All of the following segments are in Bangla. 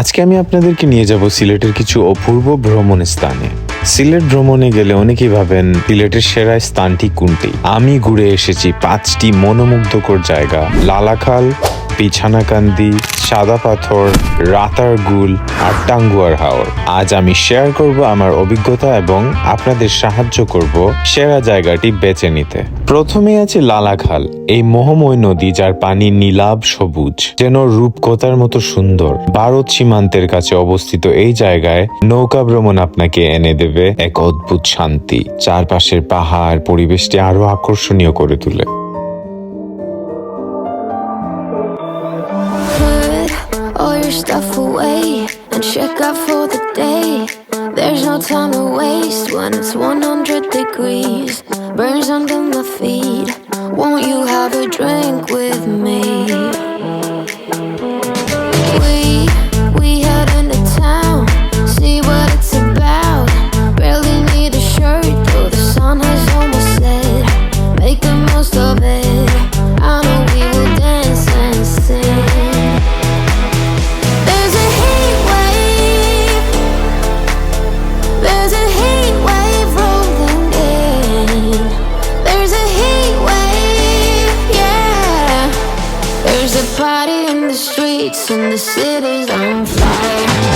আজকে আমি আপনাদেরকে নিয়ে যাব সিলেটের কিছু অপূর্ব ভ্রমণ স্থানে। সিলেট ভ্রমণে গেলে অনেকেই ভাবেন সিলেটের সেরা স্থানটি কোনটি? আমি ঘুরে এসেছি পাঁচটি মনোমুগ্ধকর জায়গা, লালাখাল বিছানাকান্দি, সাদা পাথর রাতারগুল আর টাঙ্গুয়ার হাওর। আজ আমি শেয়ার করব আমার অভিজ্ঞতা এবং আপনাদের সাহায্য করব সেরা জায়গাটি বেছে নিতে। প্রথমে আছে লালাখাল, এই মোহময় নদী যার পানি নীলাভ সবুজ, যেন রূপকথার মতো সুন্দর। ভারত সীমান্তের কাছে অবস্থিত এই জায়গায় নৌকা ভ্রমণ আপনাকে এনে দেবে এক অদ্ভুত শান্তি। চারপাশের পাহাড় পরিবেশটি আরও আকর্ষণীয় করে তোলে। Stuff away and check out for the day. There's no time to waste when it's 100 degrees. Burns under my feet. Won't you have a drink with me? We streets and the on fire.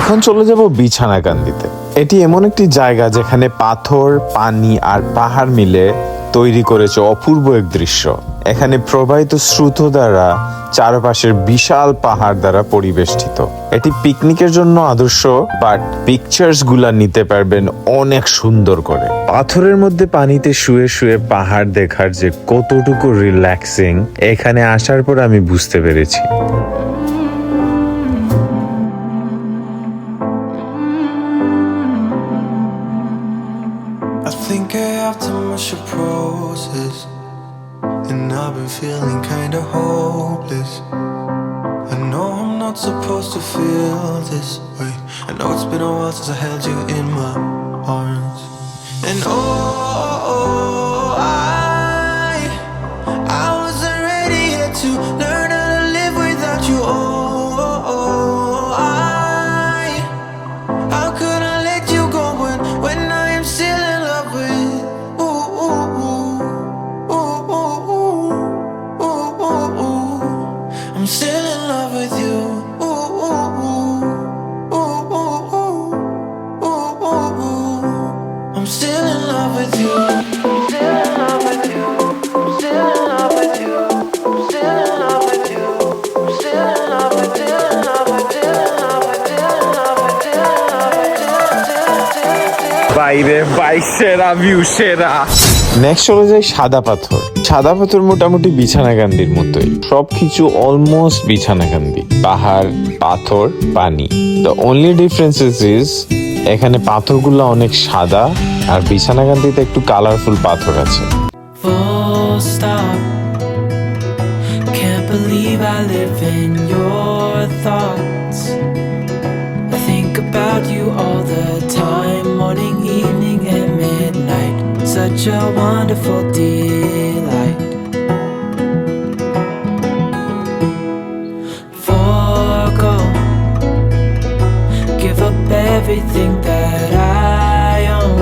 এখন চলে যাব বিছানাকান্দিতে এটি এমন একটি জায়গা যেখানে পাথর, পানি আর পাহাড় মিলে তৈরি করেছে অপূর্ব এক দৃশ্য এখানে প্রবাহিত স্রোত দ্বারা চারপাশের বিশাল পাহাড় দ্বারা পরিবেষ্টিত। এটি পিকনিকের জন্য আদর্শ বাট পিকচার্সগুলা নিতে পারবেন অনেক সুন্দর করে। পাথরের মধ্যে পানিতে শুয়ে শুয়ে পাহাড় দেখার যে কতটুকু রিল্যাক্সিং এখানে আসার পর আমি বুঝতে পেরেছি। I think I have too much to process. And I've been feeling kinda hopeless. I know I'm not supposed to feel this way. I know it's been a while since I held you in my বাইরে বাই সেরা ভিউ সেরা। নেক্সট চলে যায় সাদা পাথর। সাদা পাথর মোটামুটি বিছানাকান্দির মতোই। সবকিছু অলমোস্ট বিছানাকান্দি পাহাড়, পাথর, পানি। দ্য অনলি ডিফারেন্সেস ইজ এখানে পাথরগুলো অনেক সাদা আর বিছানাকান্দিতে একটু কালারফুল পাথর আছে full stop. Can't believe everything that I own.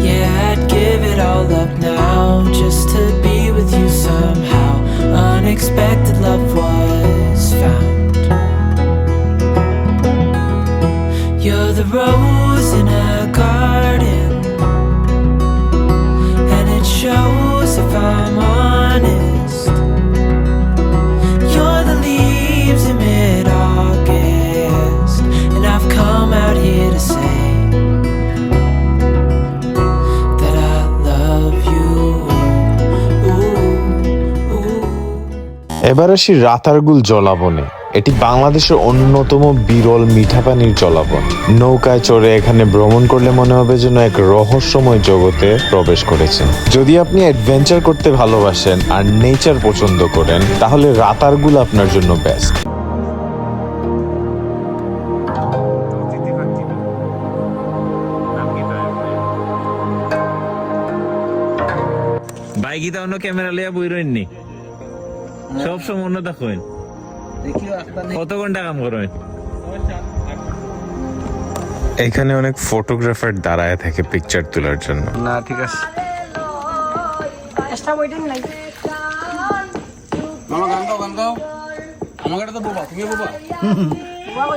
Yeah, I'd give it all up now just to be with you somehow. Unexpected love was found. You're the rose in a garden, and it shows if I'm honest. Come out here to say that I love you. এবার আসি রাতারগুল জলাবনে। এটি বাংলাদেশের অন্যতম বিরল মিঠা পানির জলাবন। নৌকায় চড়ে এখানে ভ্রমণ করলে মনে হবে যেন এক রহস্যময় জগতে প্রবেশ করেছেন। যদি আপনি অ্যাডভেঞ্চার করতে ভালোবাসেন আর নেচার পছন্দ করেন, তাহলে রাতারগুল আপনার জন্য বেস্ট কি তা অন্য ক্যামেরা লইয়া বই রইননি সব সময় অন্য দেখেন কত ঘণ্টা কাম করেন? এখানে অনেক ফটোগ্রাফার দাঁড়ায় থাকে পিকচার তোলার জন্য। না ঠিক আছে। Está waiting like মামা গান গাও গান গাও। আমাকে তো বোবা তুমি বোবা।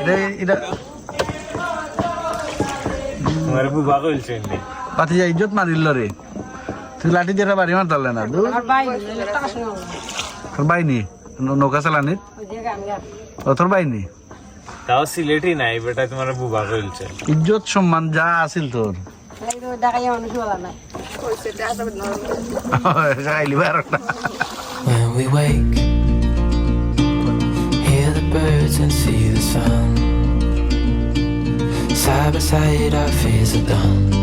এটা এটা। আমার বুবা কইলছেন নি পাতি যা ইজ্জত মারিল রে। তুই লাঠি দিয়ে বাড়ি মার তারলে না. তোর বাইনি নৌকা. ও তোর বাইনি তাও সিলেটি নাই বেটা তোমার বুবা কইলছে ইজ্জত সম্মান যা আছিল তোর When we wake, hear the birds and see the sun. Side by side, our fears are done.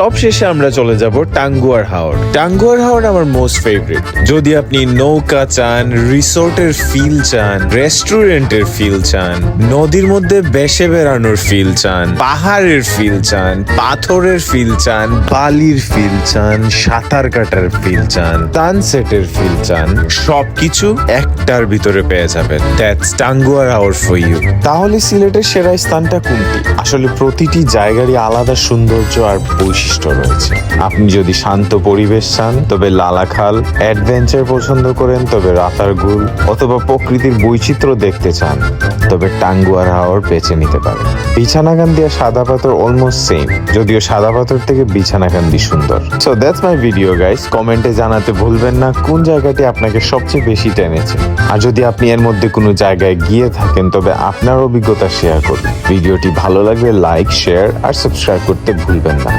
সব শেষে আমরা চলে যাব টাঙ্গুয়ার হাওর। টাঙ্গুয়ার হাওর আমার মোস্ট ফেভারিট যদি আপনি নৌকা চান, রিসোর্টের ফিল চান রেস্টুরেন্টের ফিল চান, নদীর মধ্যে বেসে বেড়ানোর ফিল চান, পাহাড়ের ফিল চান, পাথরের ফিল চান, বালির ফিল চান, সাঁতার কাটার ফিল চান সানসেটের ফিল চান, সবকিছু একটার ভিতরে পেয়ে যাবেন। That's Tanguar Haor for you তাহলে সিলেটের সেরা স্থানটা কোনটি? আসলে প্রতিটি জায়গারই আলাদা সৌন্দর্য আর বৈশিষ্ট্য। রয়েছে। আপনি যদি শান্ত পরিবেশ চান, তবে লালাখাল অ্যাডভেঞ্চার পছন্দ করেন, তবে রাতারগুল অথবা প্রকৃতির বৈচিত্র্য দেখতে চান, তবে টাঙ্গুয়ার হাওর বেছে নিতে পারেন। বিছানাকান্দি আর সাদা পাথর অলমোস্ট সেম যদিও সাদা পাথর থেকে বিছানাকান্দি সুন্দর। So that's my video guys কমেন্টে জানাতে ভুলবেন না, কোন জায়গাটি আপনাকে সবচেয়ে বেশি টেনেছে। আর যদি আপনি এর মধ্যে কোনো জায়গায় গিয়ে থাকেন, তবে আপনার অভিজ্ঞতা শেয়ার করুন। ভিডিওটি ভালো লাগলে লাইক শেয়ার আর সাবস্ক্রাইব করতে ভুলবেন না।